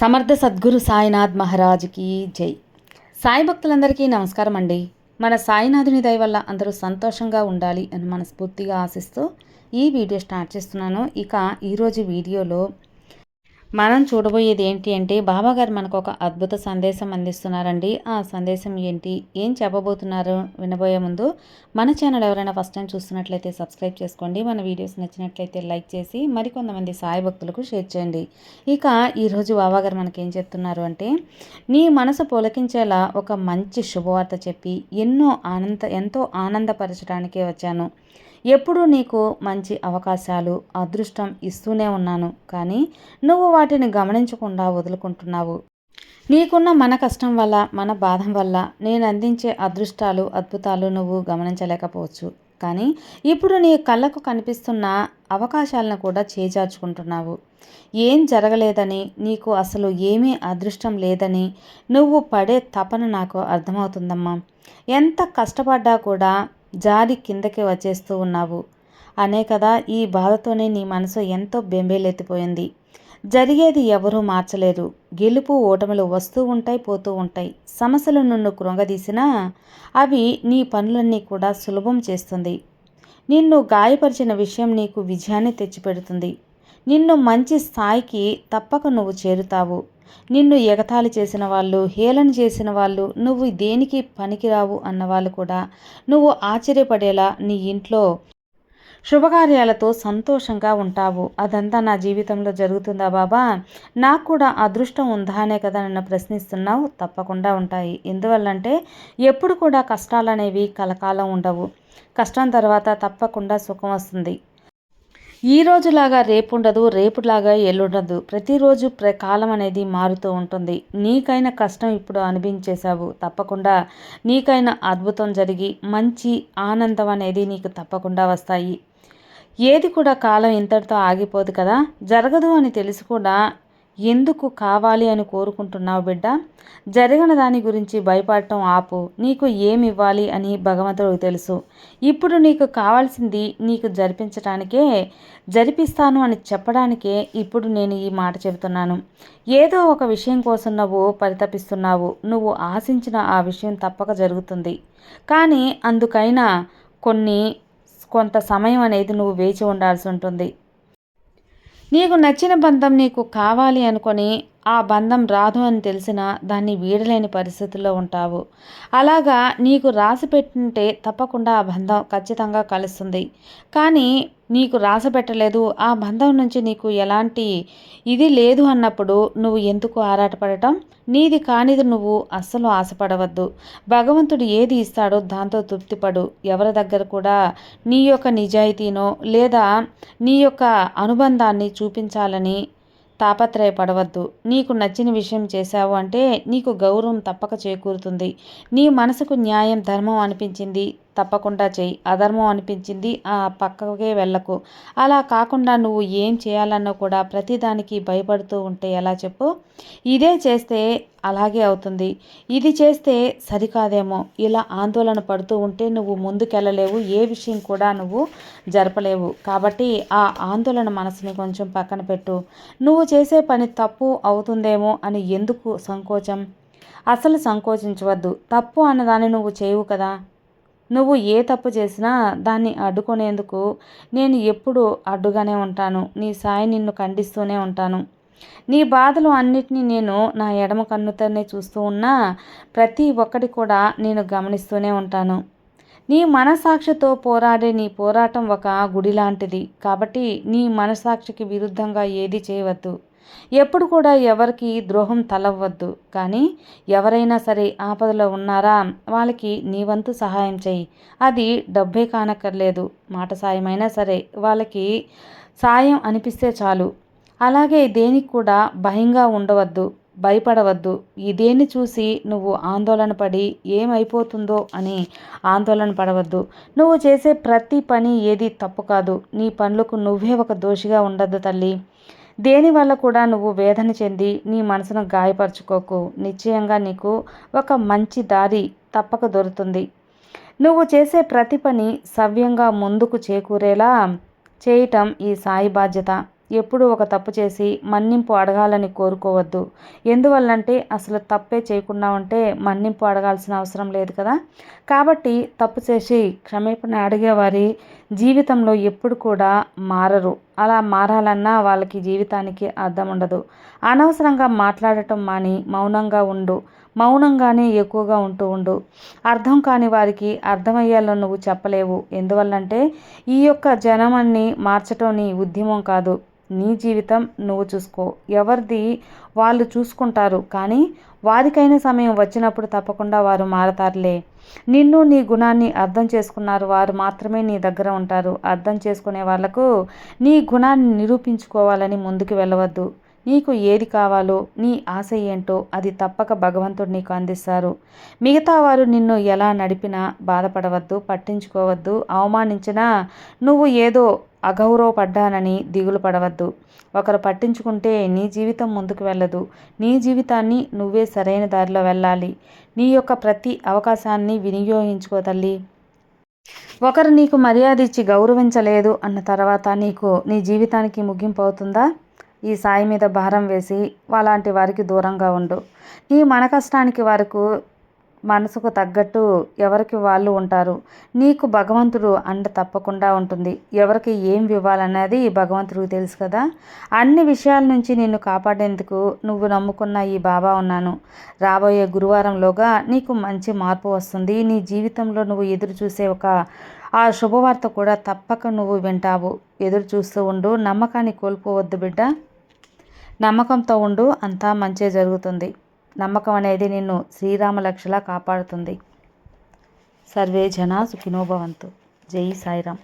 సమర్థ సద్గురు సాయినాథ్ మహారాజ్కి జై. సాయి భక్తులందరికీ నమస్కారం అండి. మన సాయినాథుని దయ వల్ల అందరూ సంతోషంగా ఉండాలి అని మనస్ఫూర్తిగా ఆశిస్తూ ఈ వీడియో స్టార్ట్ చేస్తున్నాను. ఇక ఈరోజు వీడియోలో మనం చూడబోయేది ఏంటి అంటే బాబాగారు మనకు ఒక అద్భుత సందేశం అందిస్తున్నారండి. ఆ సందేశం ఏంటి? ఏం చెప్పబోతున్నారు? వినబోయే ముందు మన ఛానల్ ఎవరైనా ఫస్ట్ టైం చూస్తున్నట్లయితే సబ్స్క్రైబ్ చేసుకోండి. మన వీడియోస్ నచ్చినట్లయితే లైక్ చేసి మరికొంతమంది సాయి భక్తులకు షేర్ చేయండి. ఇక ఈరోజు బాబాగారు మనకి ఏం చెప్తున్నారు అంటే నీ మనసు పొలకించేలా ఒక మంచి శుభవార్త చెప్పి ఎన్నో ఆనంద ఎంతో ఆనందపరచడానికే వచ్చాను. ఎప్పుడూ నీకు మంచి అవకాశాలు అదృష్టం ఇస్తూనే ఉన్నాను. కానీ నువ్వు వాటిని గమనించకుండా వదులుకుంటున్నావు. నీకున్న మన కష్టం వల్ల మన బాధ వల్ల నేను అందించే అదృష్టాలు అద్భుతాలు నువ్వు గమనించలేకపోవచ్చు. కానీ ఇప్పుడు నీ కళ్ళకు కనిపిస్తున్న అవకాశాలను కూడా చేజార్చుకుంటున్నావు. ఏం జరగలేదని నీకు అసలు ఏమీ అదృష్టం లేదని నువ్వు పడే తపన నాకు అర్థమవుతుందమ్మా. ఎంత కష్టపడ్డా కూడా జారి కిందకి వచ్చేస్తూ ఉన్నావు. అనే కదా ఈ బాధతోనే నీ మనసు ఎంతో బెంబేలెత్తిపోయింది. జరిగేది ఎవరూ మార్చలేరు గెలుపు ఓటములు వస్తూ ఉంటాయి పోతూ ఉంటాయి. సమస్యలు నిన్ను కృంగదీసినా అవి నీ పనులన్నీ కూడా సులభం చేస్తుంది. నిన్ను గాయపరిచిన విషయం నీకు విజయాన్ని తెచ్చిపెడుతుంది. నిన్ను మంచి స్థాయికి తప్పక నువ్వు చేరుతావు. నిన్ను ఎగతాళి చేసిన వాళ్ళు హేళన చేసిన వాళ్ళు నువ్వు దేనికి పనికిరావు అన్న వాళ్ళు కూడా నువ్వు ఆశ్చర్యపడేలా నీ ఇంట్లో శుభకార్యాలతో సంతోషంగా ఉంటావు. అదంతా నా జీవితంలో జరుగుతుందా బాబా? నాకు కూడా అదృష్టం ఉందా అనే కదా నన్ను ప్రశ్నిస్తున్నావు. తప్పకుండా ఉంటాయి. ఎందువల్లంటే ఎప్పుడు కూడా కష్టాలనేవి కలకాలం ఉండవు. కష్టం తర్వాత తప్పకుండా సుఖం వస్తుంది. ఈ రోజులాగా రేపు ఉండదు రేపులాగా ఎల్లుండదు. ప్రతిరోజు ప్ర కాలం అనేది మారుతూ ఉంటుంది. నీకైన కష్టం ఇప్పుడు అనిపించేశావు. తప్పకుండా నీకైన అద్భుతం జరిగి మంచి ఆనందం అనేది నీకు తప్పకుండా వస్తాయి. ఏది కూడా కాలం ఇంతటితో ఆగిపోదు కదా? జరగదు అని తెలిసి కూడా ఎందుకు కావాలి అని కోరుకుంటున్నావు బిడ్డ? జరిగిన దాని గురించి భయపడటం ఆపు. నీకు ఏమి ఇవ్వాలి అని భగవంతుడికి తెలుసు. ఇప్పుడు నీకు కావాల్సింది నీకు జరిపించటానికే జరిపిస్తాను అని చెప్పడానికే ఇప్పుడు నేను ఈ మాట చెబుతున్నాను. ఏదో ఒక విషయం కోసం నువ్వు పరితపిస్తున్నావు. నువ్వు ఆశించిన ఆ విషయం తప్పక జరుగుతుంది. కానీ అందుకైనా కొన్ని కొంత సమయం అనేది నువ్వు వేచి ఉండాల్సి ఉంటుంది. నీకు నచ్చిన బంధం నీకు కావాలి అనుకొని ఆ బంధం రాదు అని తెలిసినా దాన్ని వీడలేని పరిస్థితుల్లో ఉంటావు. అలాగా నీకు రాసి పెట్టింటే తప్పకుండా ఆ బంధం ఖచ్చితంగా కలుస్తుంది. కానీ నీకు రాసి పెట్టలేదు. ఆ బంధం నుంచి నీకు ఎలాంటి ఇది లేదు అన్నప్పుడు నువ్వు ఎందుకు ఆరాటపడటం? నీది కానిది నువ్వు అస్సలు ఆశపడవద్దు. భగవంతుడు ఏది ఇస్తాడో దాంతో తృప్తిపడు. ఎవరి దగ్గర కూడా నీ యొక్క నిజాయితీనో లేదా నీ యొక్క అనుబంధాన్ని చూపించాలని తాపత్రయపడవద్దు. నీకు నచ్చిన విషయం చేశావు అంటే నీకు గౌరవం తప్పక చేకూరుతుంది. నీ మనసుకు న్యాయం ధర్మం అనిపించింది. తప్పకుండా చెయ్యి అధర్మం అనిపించింది. ఆ పక్కకే వెళ్ళకు. అలా కాకుండా నువ్వు ఏం చేయాలన్నా కూడా ప్రతిదానికి భయపడుతూ ఉంటే ఎలా చెప్పు? ఇదే చేస్తే అలాగే అవుతుంది. ఇది చేస్తే సరికాదేమో. ఇలా ఆందోళన పడుతూ ఉంటే నువ్వు ముందుకెళ్ళలేవు. ఏ విషయం కూడా నువ్వు జరపలేవు. కాబట్టి ఆ ఆందోళన మనసుని కొంచెం పక్కన పెట్టు. నువ్వు చేసే పని తప్పు అవుతుందేమో అని ఎందుకు సంకోచం? అసలు సంకోచించవద్దు. తప్పు అన్నదాన్ని నువ్వు చేయవు కదా. నువ్వు ఏ తప్పు చేసినా దాన్ని అడ్డుకునేందుకు నేను ఎప్పుడు అడ్డుగానే ఉంటాను. నీ సాయి నిన్ను ఖండిస్తూనే ఉంటాను. నీ బాధలు అన్నిటినీ నేను నా ఎడమ కన్నుతోనే చూస్తూ ఉన్నా ప్రతి ఒక్కటి కూడా నేను గమనిస్తూనే ఉంటాను. నీ మనసాక్షితో పోరాడే నీ పోరాటం ఒక గుడి లాంటిది. కాబట్టి నీ మనసాక్షికి విరుద్ధంగా ఏది చేయవద్దు. ఎప్పుడు కూడా ఎవరికి ద్రోహం తలవ్వద్దు. కానీ ఎవరైనా సరే ఆపదలో ఉన్నారా వాళ్ళకి నీ వంతు సహాయం చేయి. అది డబ్బే కానక్కర్లేదు. మాట సాయమైనా సరే వాళ్ళకి సాయం అనిపిస్తే చాలు. అలాగే దేనికి కూడా భయంగా ఉండవద్దు భయపడవద్దు. ఇదేని చూసి నువ్వు ఆందోళన పడి ఏమైపోతుందో అని ఆందోళన పడవద్దు. నువ్వు చేసే ప్రతి పని ఏది తప్పు కాదు. నీ పనులకు నువ్వే ఒక దోషిగా ఉండద్దు తల్లి. దేనివల్ల కూడా నువ్వు వేదన చెంది నీ మనసును గాయపరుచుకోకు. నిశ్చయంగా నీకు ఒక మంచి దారి తప్పక దొరుకుతుంది. నువ్వు చేసే ప్రతి పని సవ్యంగా ముందుకు చేకూరేలా చేయటం ఈ సాయి బాధ్యత. ఎప్పుడు ఒక తప్పు చేసి మన్నింపు అడగాలని కోరుకోవద్దు. ఎందువల్లంటే అసలు తప్పే చేయకుండా ఉంటే మన్నింపు అడగాల్సిన అవసరం లేదు కదా. కాబట్టి తప్పు చేసి క్షమేపణ అడిగేవారి జీవితంలో ఎప్పుడు కూడా మారరు. అలా మారాలన్నా వాళ్ళకి జీవితానికి అర్థం ఉండదు. అనవసరంగా మాట్లాడటం మాని మౌనంగా ఉండు. మౌనంగానే ఎక్కువగా ఉంటూ ఉండు. అర్థం కాని వారికి అర్థమయ్యేలా నువ్వు చెప్పలేవు. ఎందువల్లంటే ఈ యొక్క జనమన్ని మార్చటం నీ ఉద్యమం కాదు. నీ జీవితం నువ్వు చూసుకో. ఎవరిది వాళ్ళు చూసుకుంటారు కానీ వారికైన సమయం వచ్చినప్పుడు తప్పకుండా వారు మారతారులే. నిన్ను నీ గుణాన్ని అర్థం చేసుకున్నారు వారు మాత్రమే నీ దగ్గర ఉంటారు. అర్థం చేసుకునే వాళ్ళకు నీ గుణాన్ని నిరూపించుకోవాలని ముందుకు వెళ్ళవద్దు. నీకు ఏది కావాలో నీ ఆశ ఏంటో అది తప్పక భగవంతుడు నీకు అందిస్తారు. మిగతా వారు నిన్ను ఎలా నడిపినా బాధపడవద్దు పట్టించుకోవద్దు అవమానించినా నువ్వు ఏదో అగౌరవపడ్డానని దిగులు పడవద్దు. ఒకరు పట్టించుకుంటే నీ జీవితం ముందుకు వెళ్ళదు. నీ జీవితాన్ని నువ్వే సరైన దారిలో వెళ్ళాలి. నీ యొక్క ప్రతి అవకాశాన్ని వినియోగించుకో తల్లి. ఒకరు నీకు మర్యాద ఇచ్చి గౌరవించలేదు అన్న తర్వాత నీకు నీ జీవితానికి ముగింపు అవుతుందా? ఈ సాయి మీద భారం వేసి అలాంటి వారికి దూరంగా ఉండు. నీ మన కష్టానికి వరకు మనసుకు తగ్గట్టు ఎవరికి వాళ్ళు ఉంటారు. నీకు భగవంతుడు అండ తప్పకుండా ఉంటుంది. ఎవరికి ఏం ఇవ్వాలన్నది భగవంతుడికి తెలుసు కదా. అన్ని విషయాల నుంచి నిన్ను కాపాడేందుకు నువ్వు నమ్ముకున్న ఈ బాబా ఉన్నాను. రాబోయే గురువారంలోగా నీకు మంచి మార్పు వస్తుంది. నీ జీవితంలో నువ్వు ఎదురు చూసే ఒక ఆ శుభవార్త కూడా తప్పక నువ్వు వింటావు. ఎదురు చూస్తూ ఉండు. నమ్మకాన్ని కోల్పోవద్దు బిడ్డ. నమ్మకంతో ఉండు. అంతా మంచి జరుగుతుంది. నమ్మకం అనేది నిన్ను శ్రీరామ లక్షలా కాపాడుతుంది. సర్వే జనా సుఖినోభవంతు జై సాయిరామ్.